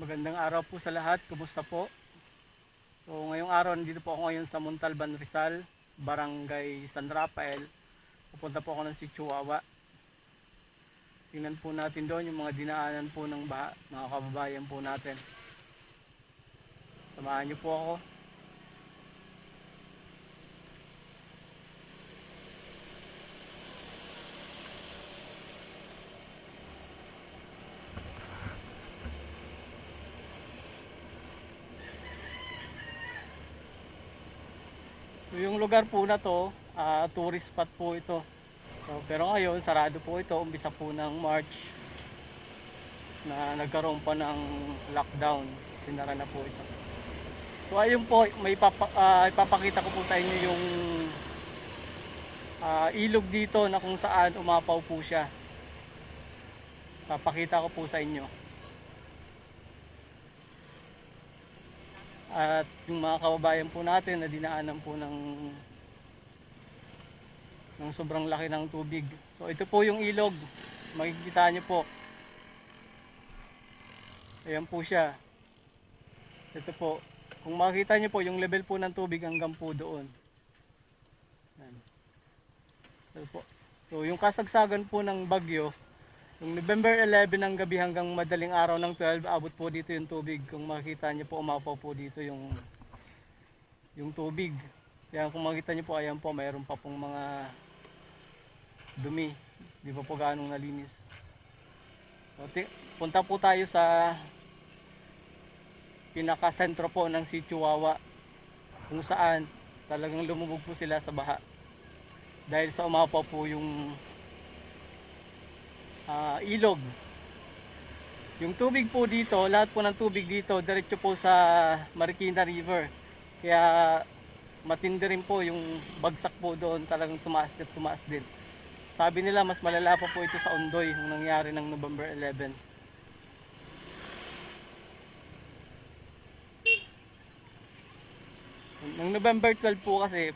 Magandang araw po sa lahat. Kumusta po? So ngayong araw, nandito po ako ngayon sa Montalban, Rizal, Barangay San Rafael. Pupunta po ako ng Chihuahua. Tingnan po natin doon yung mga dinaanan po ng baha, mga kababayan po natin. Samahan niyo po ako. Lugar po na to, ah, tourist spot po ito. So, pero ngayon, sarado po ito, umpisa po ng March na nagkaroon pa ng lockdown. Sinara na po ito. So ayun po, may papa, ah, ipapakita ko po sa inyo yung ah, ilog dito na kung saan umapaw po siya. Papakita ko po sa inyo. At yung mga kababayan po natin na dinaanan po ng ng sobrang laki ng tubig. So ito po yung ilog. Makikita niyo po. Ayan po siya. Ito po. Kung makikita niyo po yung level po ng tubig hanggang po doon. Ayan. Ito po. So yung kasagsagan po ng bagyo, yung November 11 ng gabi hanggang madaling araw ng 12, abot po dito yung tubig. Kung makikita niyo po, umapaw po dito yung yung tubig. Kaya kung makita niyo po, ayan po, mayroon pa pong mga dumi. Di pa po ganong nalinis. So, punta po tayo sa pinaka-sentro po ng si Chihuahua kung saan talagang lumubog po sila sa baha. Dahil sa umapaw po yung ah, ilog. Yung tubig po dito, lahat po ng tubig dito, diretso po sa Marikina River. Kaya matindi rin po yung bagsak po doon, talagang tumaas at tumaas din. Sabi nila mas malala pa po ito sa Ondoy nung nangyari ng November 11. Nung November 12 po kasi,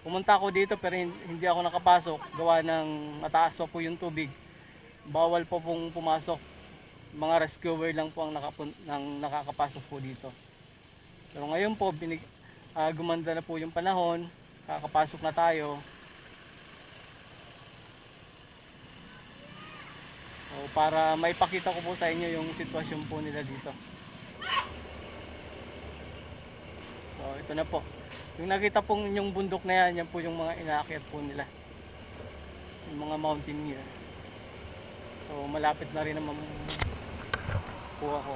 pumunta ako dito pero hin- hindi ako nakapasok gawa ng mataas pa po yung tubig. Bawal po pong pumasok. Mga rescuer lang po ang nakapun- nakakapasok po dito. Pero ngayon po, binig, ah, gumanda na po yung panahon, kakapasok na tayo. So, para maipakita ko po sa inyo yung sitwasyon po nila dito. So, ito na po. Yung nakita pong yung bundok na yan, yan po yung mga inaakyat po nila. Yung mga mountaineer. So, malapit na rin naman ako.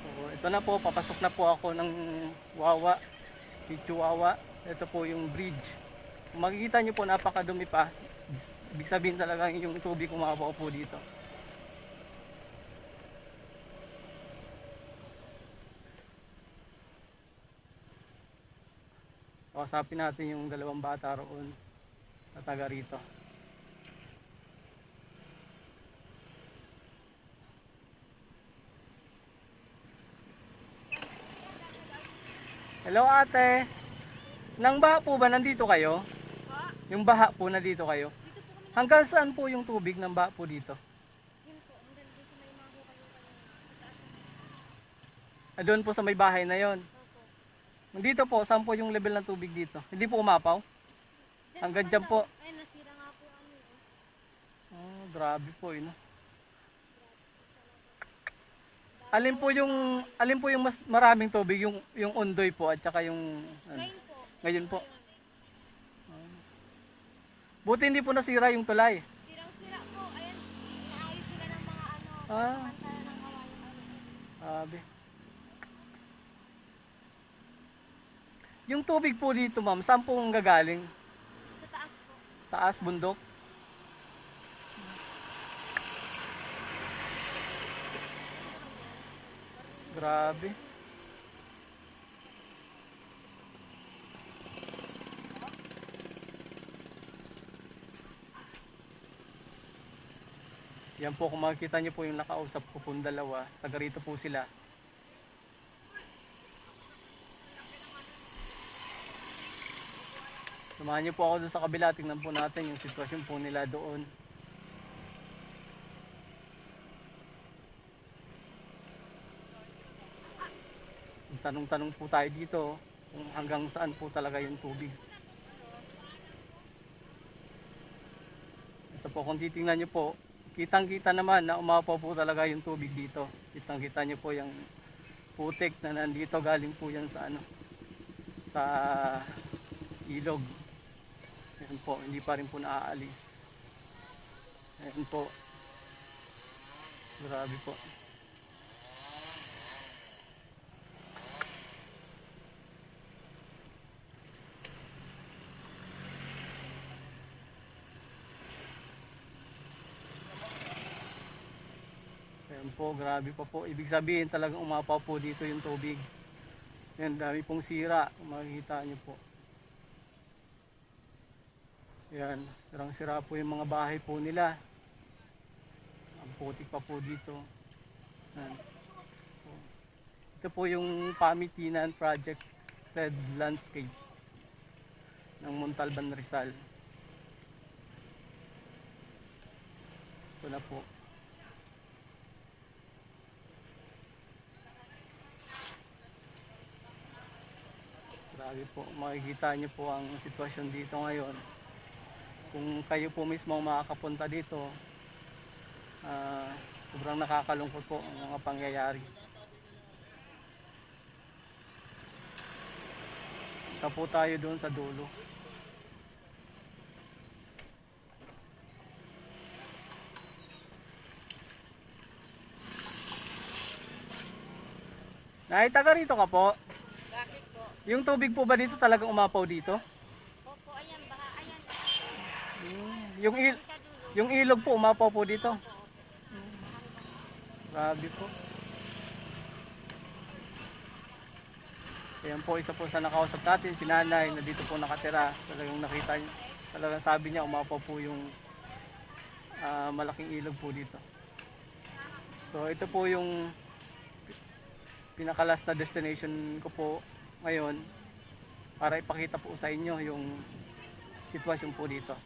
So, ito na po, papasok na po ako ng Wawa, si Chihuahua. Ito po yung bridge. Makikita nyo po, napakadumi pa. Ibig sabihin talaga yung tubig kumabaw po dito. Kausapin natin yung dalawang bata roon na taga rito. Hello ate. Nang baha po ba nandito kayo? Yung baha po na dito kayo? Hanggang saan po yung tubig ng baha po dito? Ah, doon po sa may bahay na yon. Dito po, saan po yung level ng tubig dito? Hindi po umapaw? Hanggang dyan po. Ay, nasira nga po ano eh. Oh, grabe po yun. Alin po yung alin po yung mas maraming tubig yung yung undoy po at saka yung ano, Ngayon po. ngayon po. Buti hindi po nasira yung tulay. Sirang-sira po. Ayan, inaayos sila ng mga ano, Ah. ng kawayan. Ano. Yung tubig po dito, ma'am, saan po ang gagaling? Sa taas po. Taas, bundok? Grabe. Yan po, kung makikita niyo po yung nakausap ko pong dalawa, taga rito po sila. Samahan niyo po ako doon sa kabila. Tingnan po natin yung sitwasyon po nila doon. Tanong-tanong po tayo dito kung hanggang saan po talaga yung tubig. Ito po, kung titingnan nyo po, kitang-kita naman na umapaw po talaga yung tubig dito. Kitang-kita nyo po yung putik na nandito galing po yan sa ano sa ilog. Ayan po, hindi pa rin po naaalis. Ayan po. Grabe po. Ayan po, grabe pa po. Ibig sabihin talagang umapaw po dito yung tubig. Yan, dami pong sira. Makikita nyo po. Yan, sirang sira po yung mga bahay po nila. Ang putik pa po dito. Yan. Ito po yung Pamitinan Project Red Landscape ng Montalban Rizal. Ito na po. Grabe po, makikita niyo po ang sitwasyon dito ngayon. Kung kayo po mismo ang makakapunta dito, ah, sobrang nakakalungkot po ang mga pangyayari. Punta po tayo doon sa dulo. Nay, taga rito ka po. Bakit po? Yung tubig po ba dito talagang umapaw dito? Opo, ayan, baka ayan. Yung, il yung ilog po umapaw po dito. Grabe po. Ayan po, isa po sa nakausap natin, si nanay na dito po nakatira. Talagang nakita niya, talagang sabi niya umapaw po yung ah, malaking ilog po dito. So ito po yung pinakalas na destination ko po ngayon para ipakita po sa inyo yung sitwasyon po dito.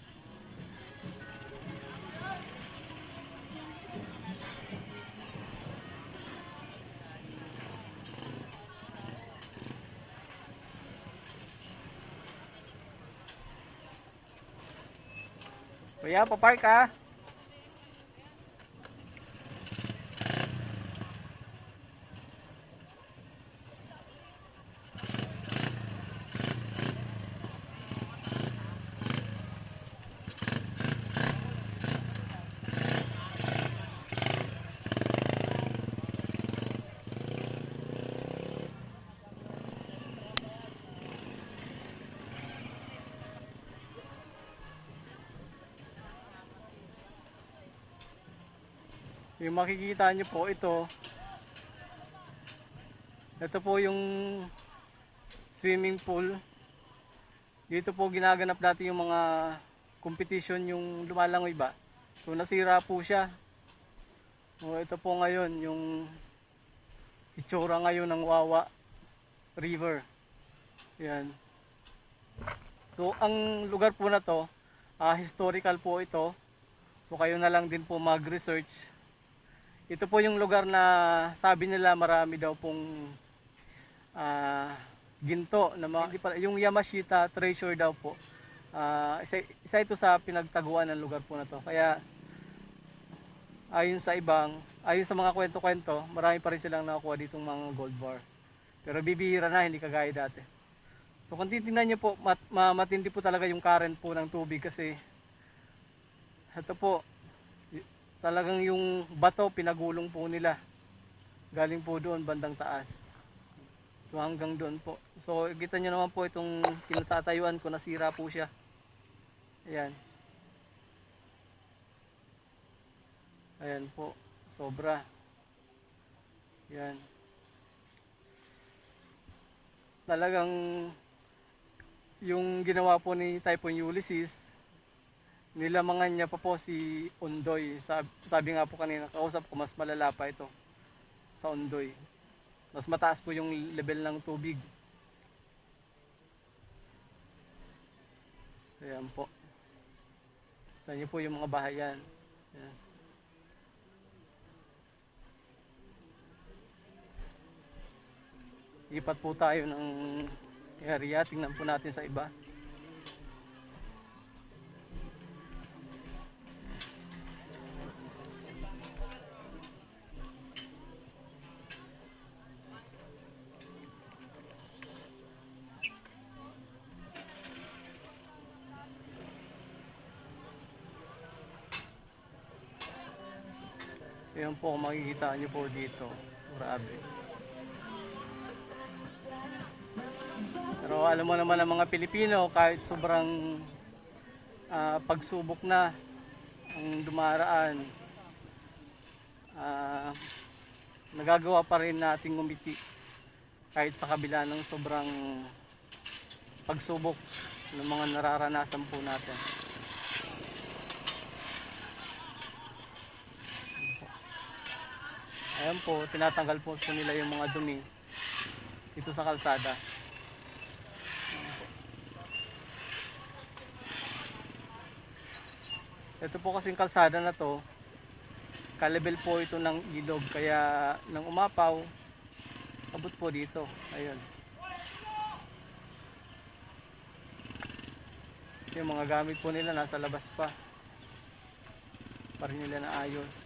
Kuya, papark ka. Yung makikita nyo po ito. Ito po yung swimming pool. Dito po ginaganap dati yung mga competition yung lumalangoy ba. So nasira po siya. So ito po ngayon yung itsura ngayon ng Wawa River. Yan. So ang lugar po na to, ah, historical po ito. So kayo na lang din po mag-research ito po yung lugar na sabi nila marami daw pong ah, ginto na mga, pala- yung Yamashita treasure daw po. Ah, isa, isa ito sa pinagtaguan ng lugar po na to. Kaya ayon sa ibang, ayon sa mga kwento-kwento, marami pa rin silang nakuha ditong mga gold bar. Pero bibihira na, hindi kagaya dati. So kung titingnan nyo po, mat, ma- matindi po talaga yung current po ng tubig kasi ito po, talagang yung bato pinagulong po nila. Galing po doon bandang taas. So hanggang doon po. So kita nyo naman po itong kinatatayuan ko nasira po siya. Ayan. Ayan po. Sobra. Ayan. Talagang yung ginawa po ni Typhoon Ulysses nilamangan niya pa po si Undoy. Sabi, sabi nga po kanina, kausap ko mas malala pa ito sa Undoy. Mas mataas po yung level ng tubig. Ayan po. Niyo po yung mga bahay yan. Ayan. Ipat po tayo ng area. Tingnan po natin sa iba. Ayan po, makikita niyo po dito. Grabe. Pero alam mo naman ang mga Pilipino, kahit sobrang ah, pagsubok na ang dumaraan, ah, nagagawa pa rin nating umiti kahit sa kabila ng sobrang pagsubok ng mga nararanasan po natin. Ayan po, tinatanggal po, po nila yung mga dumi dito sa kalsada. Ito po kasing kalsada na to, kalebel po ito ng ilog, kaya nang umapaw, abot po dito. Ayun. Yung mga gamit po nila nasa labas pa. Pa rin nila na ayos.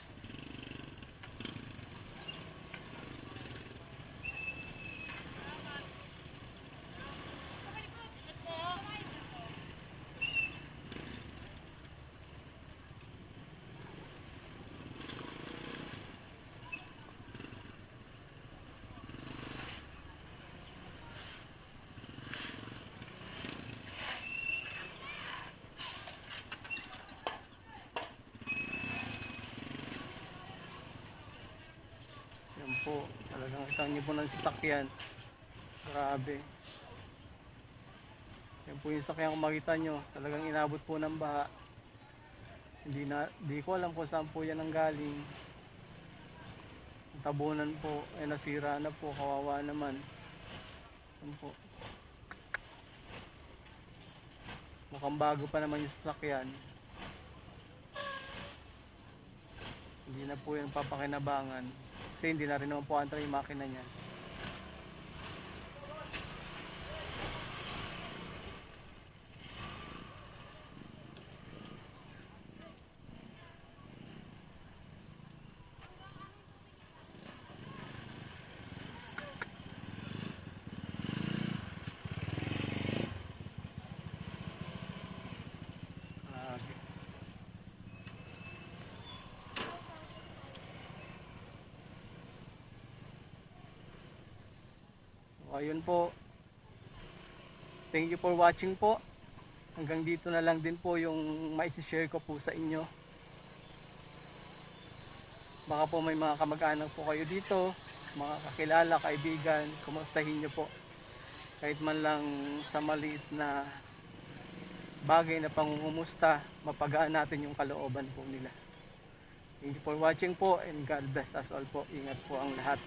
Yan po, talagang kita niyo po ng sasakyan. Grabe. Yan po yung sasakyan kung makita nyo, talagang inabot po ng baha. Hindi na, di ko alam kung saan po yan ang galing. Tabunan po, ay nasira na po, kawawa naman. Yan po. Mukhang bago pa naman yung sasakyan. Hindi na po yung papakinabangan. Kasi hindi na rin naman po antay yung makina niya. So, ayun po. Thank you for watching po. Hanggang dito na lang din po yung maisi-share ko po sa inyo. Baka po may mga kamag-anak po kayo dito, mga kakilala, kaibigan, kumustahin nyo po. Kahit man lang sa maliit na bagay na pangungumusta, mapagaan natin yung kalooban po nila. Thank you for watching po and God bless us all po. Ingat po ang lahat.